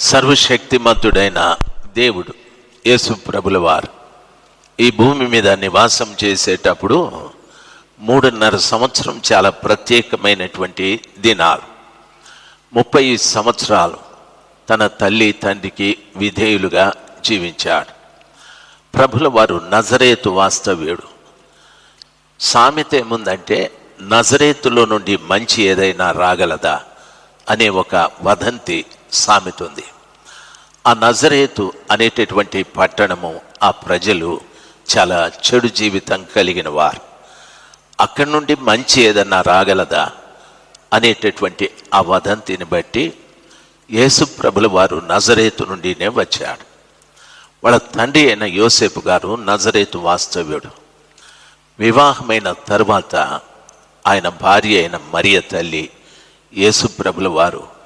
సర్వశక్తిమంతుడైన దేవుడు యేసు ప్రభుల వారు ఈ భూమి మీద నివాసం చేసేటప్పుడు మూడున్నర సంవత్సరం చాలా ప్రత్యేకమైనటువంటి దినాలు. ముప్పై సంవత్సరాలు తన తల్లి తండ్రికి విధేయులుగా జీవించాడు. ప్రభుల వారు నజరేతు వాస్తవ్యుడు. సామెత ఏముందంటే నజరేతులో నుండి మంచి ఏదైనా రాగలదా అనే ఒక వదంతి సామెత ఉంది ఆ నజరేతు అనేటటువంటి పట్టణము ఆ ప్రజలు చాలా చెడు జీవితం కలిగిన వారు. అక్కడి నుండి మంచి ఏదన్నా రాగలదా అనేటటువంటి ఆ వదంతిని బట్టి యేసు ప్రభుల వారు నజరేతు నుండినే వచ్చాడు వాళ్ళ తండ్రి అయిన యోసేపు గారు నజరేతు వాస్తవ్యుడు. వివాహమైన తర్వాత ఆయన భార్య అయిన మరియ తల్లి యేసు ప్రభుల వారు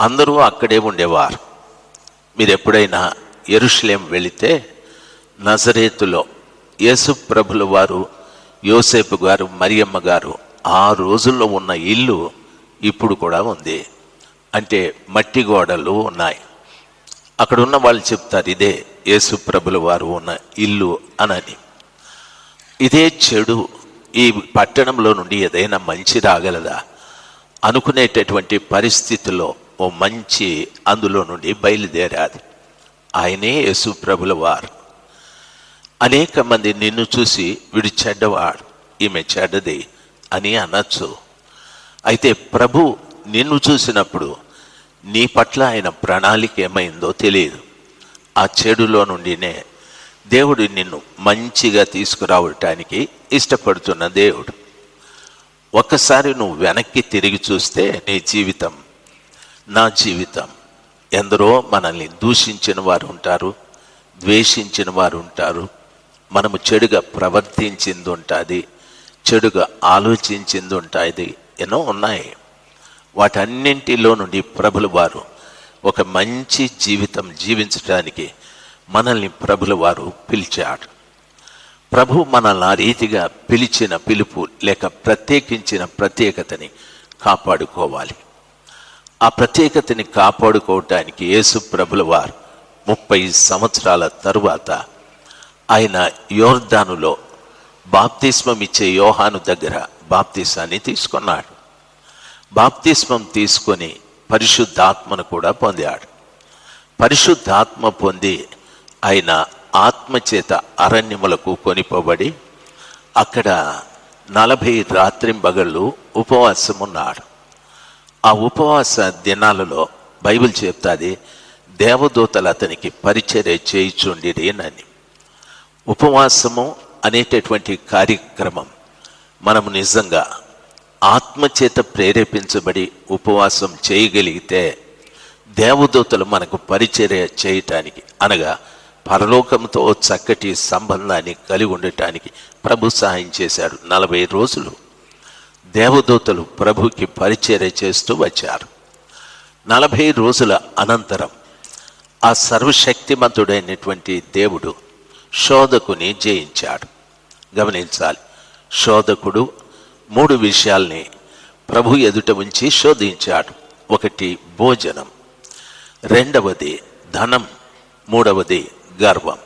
అందరూ అక్కడే ఉండేవారు. మీరు ఎప్పుడైనా ఎరుషలేం వెళితే నజరేతులో యేసు ప్రభుల వారు యోసేపు గారు మరియమ్మ గారు ఆ రోజుల్లో ఉన్న ఇల్లు ఇప్పుడు కూడా ఉంది. అంటే మట్టి గోడలు ఉన్నాయి. అక్కడ ఉన్న వాళ్ళు చెప్తారు ఇదే యేసు ప్రభుల వారు ఉన్న ఇల్లు అనని. ఇదే చెడు ఈ పట్టణంలో నుండి ఏదైనా మంచి రాగలదా? అనుకునేటటువంటి పరిస్థితిలో ఓ మంచి అందులో నుండి బయలుదేరాది. ఆయనే యేసు ప్రభుల వారు. అనేక మంది నిన్ను చూసి వీడు చెడ్డవాడు ఈమె చెడ్డది అని అనొచ్చు. అయితే ప్రభు నిన్ను చూసినప్పుడు నీ పట్ల ఆయన ప్రణాళిక ఏమైందో తెలియదు. ఆ చెడులో నుండినే దేవుడు నిన్ను మంచిగా తీసుకురావటానికి ఇష్టపడుతున్న దేవుడు. ఒక్కసారి నువ్వు వెనక్కి తిరిగి చూస్తే నీ జీవితం నా జీవితం. ఎందరో మనల్ని దూషించిన వారు ఉంటారు ద్వేషించిన వారు ఉంటారు. మనము చెడుగా ప్రవర్తించింది ఉంటుంది చెడుగా ఆలోచించింది ఉంటుంది ఎన్నో ఉన్నాయి. వాటన్నింటిలో నుండి ప్రభుల వారు ఒక మంచి జీవితం జీవించడానికి మనల్ని ప్రభుల వారు పిలిచాడు ప్రభు మనల్ని ఆ రీతిగా పిలిచిన పిలుపు లేక ప్రత్యేకించిన ప్రత్యేకతని కాపాడుకోవాలి. ఆ ప్రత్యేకతని కాపాడుకోవటానికి యేసు ప్రభుల వారు ముప్పై సంవత్సరాల తరువాత ఆయన యోర్దానులో బాప్తిస్మం ఇచ్చే యోహాను దగ్గర బాప్తిసాన్ని తీసుకున్నాడు. బాప్తిస్మం తీసుకొని పరిశుద్ధాత్మను కూడా పొందాడు. పరిశుద్ధాత్మ పొంది ఆయన ఆత్మచేత అరణ్యములకు కొనిపోబడి అక్కడ నలభై రాత్రింబగళ్ళు ఉపవాసం ఉన్నాడు ఆ ఉపవాస దినాలలో బైబిల్ చెప్తాది దేవదూతలు అతనికి పరిచర్య చేయిచుండిరేనని ఉపవాసము అనేటటువంటి కార్యక్రమం మనము నిజంగా ఆత్మచేత ప్రేరేపించబడి ఉపవాసం చేయగలిగితే దేవదూతలు మనకు పరిచర్య చేయటానికి అనగా పరలోకంతో చక్కటి సంబంధాన్ని కలిగి ఉండటానికి ప్రభు సహాయం చేశాడు నలభై రోజులు. దేవదూతలు ప్రభుకి పరిచర్య చేస్తూ వచ్చారు. నలభై రోజుల అనంతరం ఆ సర్వశక్తిమంతుడైనటువంటి దేవుడు శోధకుని జయించాడు. గమనించాలి శోధకుడు మూడు విషయాల్ని ప్రభు ఎదుట ఉంచి శోధించాడు. ఒకటి భోజనం రెండవది ధనం మూడవది గర్వం.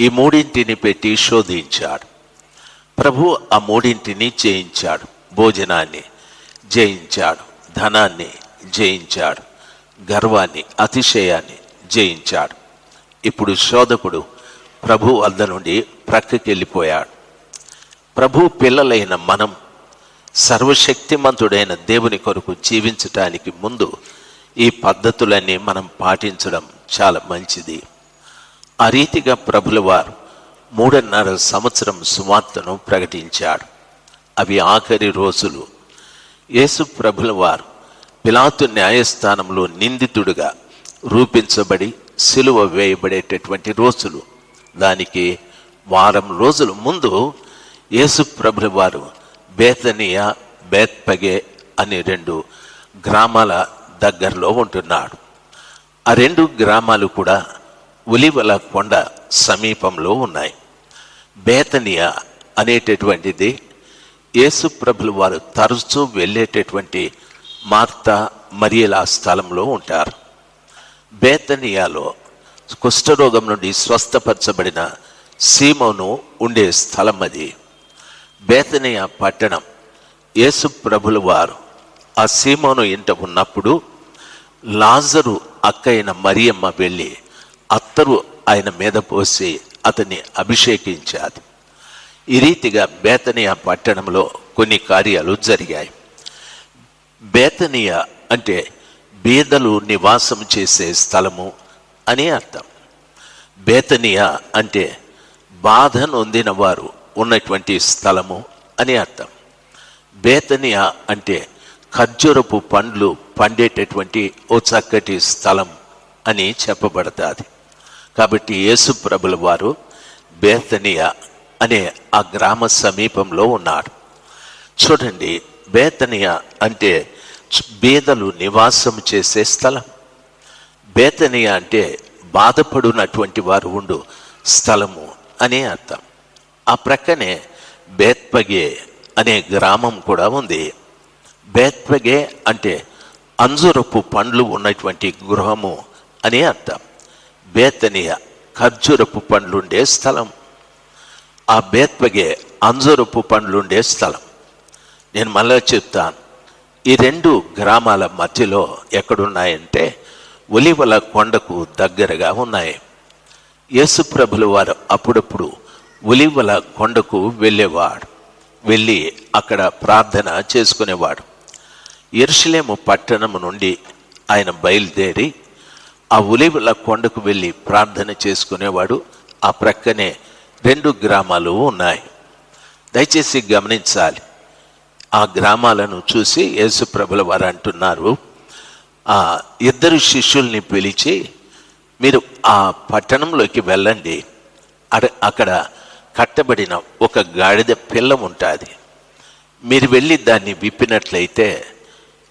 ఈ మూడింటిని పెట్టి శోధించాడు. ప్రభు ఆ మూడింటిని జయించాడు. భోజనాన్ని జయించాడు ధనాన్ని జయించాడు గర్వాన్ని అతిశయాన్ని జయించాడు. ఇప్పుడు శోధకుడు ప్రభు వద్ద నుండి ప్రక్కకి వెళ్ళిపోయాడు ప్రభు పిల్లలైన మనం సర్వశక్తిమంతుడైన దేవుని కొరకు జీవించటానికి ముందు ఈ పద్ధతులన్నీ మనం పాటించడం చాలా మంచిది. ఆ రీతిగా ప్రభుల వారు మూడున్నర సంవత్సరం సువార్తను ప్రకటించాడు. అవి ఆఖరి రోజులు. యేసు ప్రభుల వారు పిలాతు న్యాయస్థానంలో నిందితుడుగా రూపించబడి సిలువ వేయబడేటటువంటి రోజులు. దానికి వారం రోజుల ముందు యేసు ప్రభుల వారు బేతనియా బేత్పగే అనే రెండు గ్రామాల దగ్గరలో ఉంటున్నాడు. ఆ రెండు గ్రామాలు కూడా ఉలివల కొండ సమీపంలో ఉన్నాయి. బేతనియా అనేటటువంటిది యేసు ప్రభులు వారు తరచూ వెళ్ళేటటువంటి మార్త మరియల స్థలంలో ఉంటారు. బేతనియాలో కుష్ఠరోగం నుండి స్వస్థపరచబడిన సీమోను ఉండే స్థలం అది. బేతనియ పట్టణం యేసు ప్రభుల వారు ఆ సీమోను ఇంట ఉన్నప్పుడు లాజరు అక్కయిన మరియమ్మ వెళ్ళి అత్తరు ఆయన మీద పోసి అతన్ని అభిషేకించాది. ఈ రీతిగా బేతనియా పట్టణంలో కొన్ని కార్యాలు జరిగాయి. బేతనియా అంటే బీదలు నివాసం చేసే స్థలము అని అర్థం. బేతనియా అంటే బాధ నొందిన వారు ఉన్నటువంటి స్థలము అని అర్థం. బేతనియా అంటే ఖర్జూరపు పండ్లు పండేటటువంటి ఓ చక్కటి స్థలం అని చెప్పబడతాది. కాబట్టి యేసు ప్రభుల వారు బేతనియా అనే ఆ గ్రామ సమీపంలో ఉన్నాడు. చూడండి బేతనియా అంటే బీదలు నివాసం చేసే స్థలం. బేతనియా అంటే బాధపడునటువంటి వారు ఉండు స్థలము అనే అర్థం. ఆ ప్రక్కనే బేత్పగే అనే గ్రామం కూడా ఉంది. బేత్పగే అంటే అంజురపు పండ్లు ఉన్నటువంటి గృహము అని అర్థం. బేతనియా ఖర్జూరపు పండ్లుండే స్థలం. ఆ బేత్పగే అంజురపు పండ్లుండే స్థలం. నేను మళ్ళీ చెప్తాను. ఈ రెండు గ్రామాల మధ్యలో ఎక్కడున్నాయంటే ఒలివల కొండకు దగ్గరగా ఉన్నాయి. యేసుప్రభులు వారు అప్పుడప్పుడు ఒలివల కొండకు వెళ్ళేవాడు. వెళ్ళి అక్కడ ప్రార్థన చేసుకునేవాడు. ఎరుషలేము పట్టణము నుండి ఆయన బయలుదేరి ఆ ఉలివల కొండకు వెళ్ళి ప్రార్థన చేసుకునేవాడు. ఆ ప్రక్కనే రెండు గ్రామాలు ఉన్నాయి. దయచేసి గమనించాలి. ఆ గ్రామాలను చూసి యేసుప్రభుల వారు అంటున్నారు ఆ ఇద్దరు శిష్యుల్ని పిలిచి మీరు ఆ పట్టణంలోకి వెళ్ళండి. అడ- అక్కడ కట్టబడిన ఒక గాడిద పిల్ల ఉంటుంది. మీరు వెళ్ళి దాన్ని విప్పినట్లయితే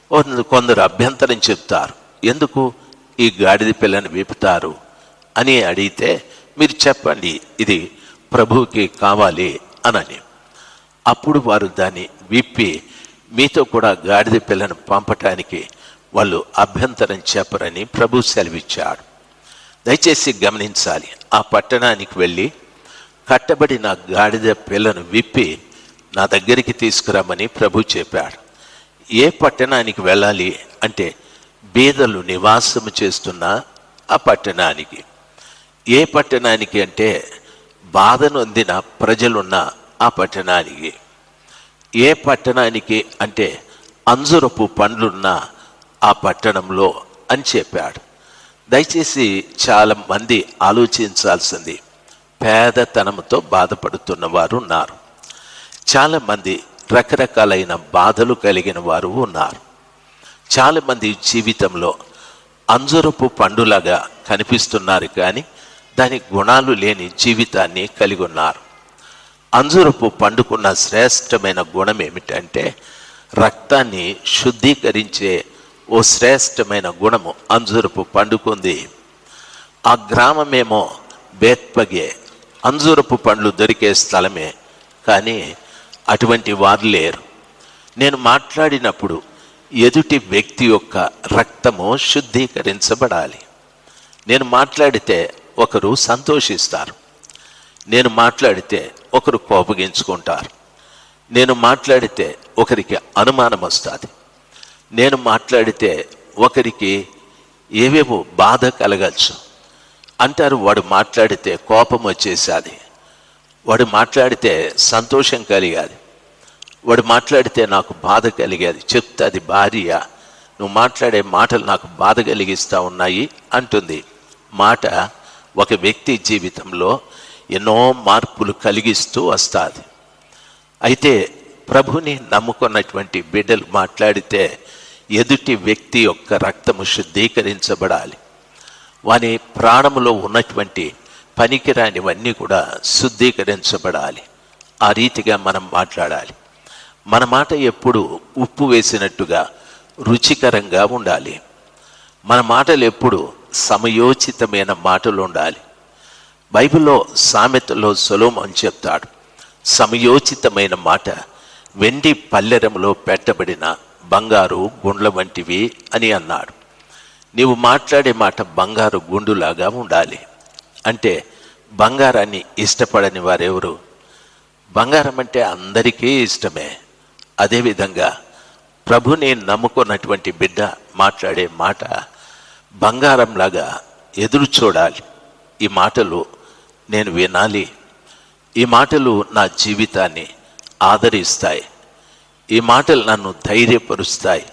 కొందరు- కొందరు అభ్యంతరం చెప్తారు. ఎందుకు ఈ గాడిద పిల్లని విప్పుతారు అని అడిగితే మీరు చెప్పండి. ఇది ప్రభువుకి కావాలి అనని అప్పుడు వారు దాన్ని విప్పి మీతో కూడా గాడిద పిల్లను పంపటానికి వాళ్ళు అభ్యంతరం చెప్పరని ప్రభు సెలవిచ్చాడు. దయచేసి గమనించాలి ఆ పట్టణానికి వెళ్ళి కట్టబడిన గాడిద పిల్లను విప్పి నా దగ్గరికి తీసుకురామని ప్రభు చెప్పాడు. ఏ పట్టణానికి వెళ్ళాలి అంటే బీదలు నివాసము చేస్తున్న ఆ పట్టణానికి. ఏ పట్టణానికి అంటే బాధను అందిన ప్రజలున్న ఆ పట్టణానికి. ఏ పట్టణానికి అంటే అంజురపు పండ్లున్న ఆ పట్టణంలో అని చెప్పాడు. దయచేసి చాలా మంది ఆలోచించాల్సింది. పేదతనంతో బాధపడుతున్న వారు ఉన్నారు. చాలామంది రకరకాలైన బాధలు కలిగిన వారు ఉన్నారు. చాలామంది జీవితంలో అంజురపు పండులాగా కనిపిస్తున్నారు కానీ దాని గుణాలు లేని జీవితాన్ని కలిగి ఉన్నారు. అంజురపు పండుకున్న శ్రేష్టమైన గుణం ఏమిటంటే రక్తాన్ని శుద్ధీకరించే ఓ శ్రేష్టమైన గుణము అంజురపు పండుకుంది. ఆ గ్రామమేమో బేత్పగే అంజూరపు పండ్లు దొరికే స్థలమే కానీ అటువంటి వారు లేరు. నేను మాట్లాడినప్పుడు ఎదుటి వ్యక్తి యొక్క రక్తము శుద్ధీకరించబడాలి. నేను మాట్లాడితే ఒకరు సంతోషిస్తారు. నేను మాట్లాడితే ఒకరు కోపగించుకుంటారు. నేను మాట్లాడితే ఒకరికి అనుమానం వస్తుంది. నేను మాట్లాడితే ఒకరికి ఏవేవో బాధ కలగచ్చు. అంటారు వాడు మాట్లాడితే కోపం వచ్చేసాది. వాడు మాట్లాడితే సంతోషం కలిగాది. వాడు మాట్లాడితే నాకు బాధ కలిగేది. చెప్తాది భార్య నువ్వు మాట్లాడే మాటలు నాకు బాధ కలిగిస్తూ ఉన్నాయి అంటుంది. మాట ఒక వ్యక్తి జీవితంలో ఎన్నో మార్పులు కలిగిస్తూ వస్తుంది. అయితే ప్రభుని నమ్ముకున్నటువంటి బిడ్డలు మాట్లాడితే ఎదుటి వ్యక్తి యొక్క రక్తము శుద్ధీకరించబడాలి. వాని ప్రాణములో ఉన్నటువంటి పనికిరానివన్నీ కూడా శుద్ధీకరించబడాలి. ఆ రీతిగా మనం మాట్లాడాలి. మన మాట ఎప్పుడు ఉప్పు వేసినట్టుగా రుచికరంగా ఉండాలి. మన మాటలు ఎప్పుడు సమయోచితమైన మాటలు ఉండాలి బైబిల్లో సామెతలో సొలోమన్ చెప్తాడు సమయోచితమైన మాట వెండి పల్లెరంలో పెట్టబడిన బంగారు గుండ్ల వంటివి అని అన్నాడు. నీవు మాట్లాడే మాట బంగారు గుండులాగా ఉండాలి. అంటే బంగారాన్ని ఇష్టపడని వారెవరు? బంగారం అంటే అందరికీ ఇష్టమే. అదేవిధంగా ప్రభుని నమ్ముకున్నటువంటి బిడ్డ మాట్లాడే మాట బంగారంలాగా ఎదురు చూడాలి. ఈ మాటలు నేను వినాలి. ఈ మాటలు నా జీవితాన్ని ఆదరిస్తాయి. ఈ మాటలు నన్ను ధైర్యపరుస్తాయి.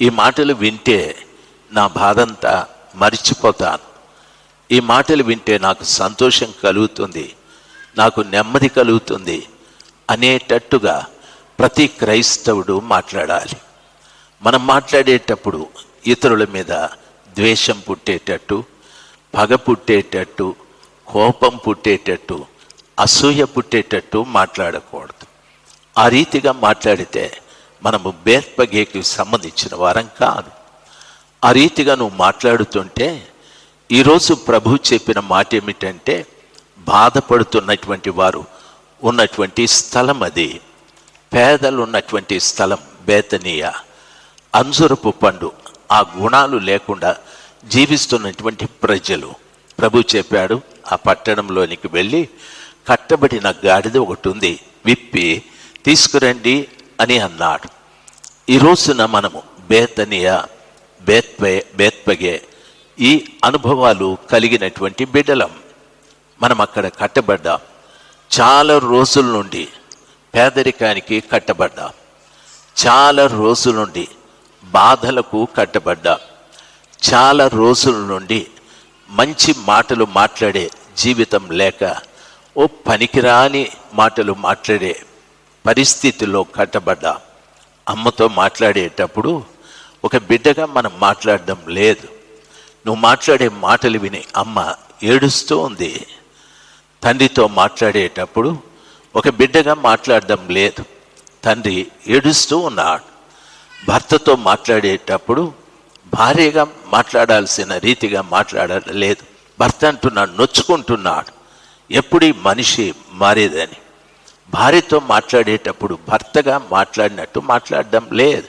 ఈ మాటలు వింటే నా బాధంతా మర్చిపోతాను. ఈ మాటలు వింటే నాకు సంతోషం కలుగుతుంది. నాకు నెమ్మది కలుగుతుంది. అనేటట్టుగా ప్రతి క్రైస్తవుడు మాట్లాడాలి. మనం మాట్లాడేటప్పుడు ఇతరుల మీద ద్వేషం పుట్టేటట్టు పగ పుట్టేటట్టు కోపం పుట్టేటట్టు అసూయ పుట్టేటట్టు మాట్లాడకూడదు. ఆ రీతిగా మాట్లాడితే మనము బేర్పగేకి సంబంధించిన వారం కాదు. ఆ రీతిగా నువ్వు మాట్లాడుతుంటే ఈరోజు ప్రభు చెప్పిన మాట ఏమిటంటే బాధపడుతున్నటువంటి వారు ఉన్నటువంటి స్థలం అది. పేదలు ఉన్నటువంటి స్థలం బేతనీయ. అంజురపు పండు ఆ గుణాలు లేకుండా జీవిస్తున్నటువంటి ప్రజలు. ప్రభు చెప్పాడు ఆ పట్టణంలోనికి వెళ్ళి కట్టబడిన గాడిద ఒకటి ఉంది విప్పి తీసుకురండి అని అన్నాడు. ఈ రోజున మనము బేతనియా బేత్పే బేత్పగే ఈ అనుభవాలు కలిగినటువంటి బిడ్డలం. మనం అక్కడ కట్టబడ్డాం. చాలా రోజుల నుండి పేదరికానికి కట్టబడ్డాం. చాలా రోజుల నుండి బాధలకు కట్టబడ్డా. చాలా రోజుల నుండి మంచి మాటలు మాట్లాడే జీవితం లేక ఓ పనికిరాని మాటలు మాట్లాడే పరిస్థితిలో కట్టబడ్డా. అమ్మతో మాట్లాడేటప్పుడు ఒక బిడ్డగా మనం మాట్లాడడం లేదు. నువ్వు మాట్లాడే మాటలు విని అమ్మ ఏడుస్తూ ఉంది. తండ్రితో మాట్లాడేటప్పుడు ఒక బిడ్డగా మాట్లాడడం లేదు. తండ్రి ఏడుస్తూ ఉన్నాడు. భర్తతో మాట్లాడేటప్పుడు భార్యగా మాట్లాడాల్సిన రీతిగా మాట్లాడలేదు. భర్త అంటున్నాడు నొచ్చుకుంటున్నాడు. ఎప్పుడు మనిషి మారేదని? భార్యతో మాట్లాడేటప్పుడు భర్తగా మాట్లాడినట్టు మాట్లాడడం లేదు.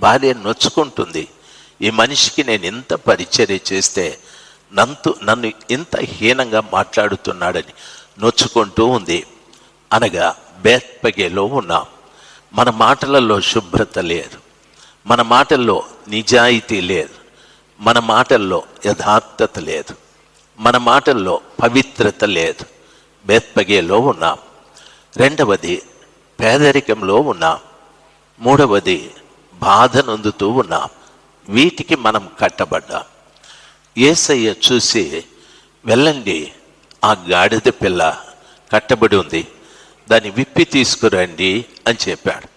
భార్య నొచ్చుకుంటుంది. ఈ మనిషికి నేను ఇంత పరిచర్య చేస్తే నంతు నన్ను ఇంత హీనంగా మాట్లాడుతున్నాడని నొచ్చుకుంటూ ఉంది. అనగా బేత్పగేలో ఉన్నాం. మన మాటలలో శుభ్రత లేదు. మన మాటల్లో నిజాయితీ లేదు. మన మాటల్లో యథార్థత లేదు. మన మాటల్లో పవిత్రత లేదు. బేత్పగేలో ఉన్నాం. రెండవది పేదరికంలో ఉన్నాం. మూడవది బాధ నొందుతూ ఉన్నాం. వీటికి మనం కట్టబడ్డాం. ఏసయ్య చూసి వెళ్ళండి ఆ గాడిద పిల్ల కట్టబడి ఉంది. దాన్ని విప్పి తీసుకురండి అని చెప్పాడు.